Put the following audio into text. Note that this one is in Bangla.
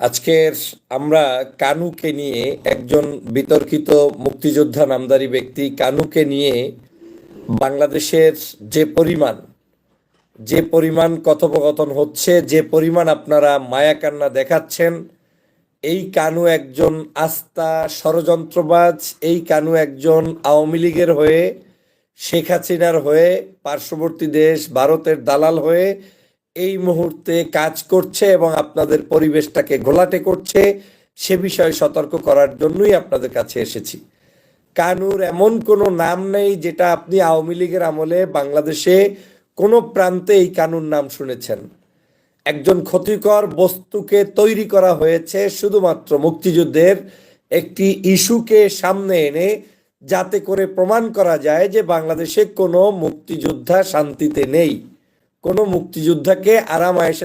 আজকের আমরা কানুকে নিয়ে একজন বিতর্কিত মুক্তিযোদ্ধা নামদারি ব্যক্তি কানুকে নিয়ে বাংলাদেশের যে পরিমাণ যে পরিমাণ কথোপকথন হচ্ছে, যে পরিমাণ আপনারা মায়াকান্না দেখাচ্ছেন, এই কানু একজন আস্থা ষড়যন্ত্রবাজ, এই কানু একজন আওয়ামী লীগের হয়ে, শেখ হাসিনার হয়ে, পার্শ্ববর্তী দেশ, ভারতের দালাল হয়ে এই মুহূর্তে কাজ করছে এবং আপনাদের পরিবেশটাকে ঘোলাটে করছে, সে বিষয়ে সতর্ক করার জন্যই আপনাদের কাছে এসেছি। কানুর এমন কোনো নাম নেই যেটা আপনি আওয়ামী লীগের আমলে বাংলাদেশে কোনো প্রান্তে এই কানুর নাম শুনেছেন। একজন ক্ষতিকর বস্তুকে তৈরি করা হয়েছে শুধুমাত্র মুক্তিযুদ্ধের একটি ইস্যুকে সামনে এনে, যাতে করে প্রমাণ করা যায় যে বাংলাদেশে কোনো মুক্তিযোদ্ধা শান্তিতে নেই। কোনো মুক্তিযোদ্ধাকে আরাম আয়েসে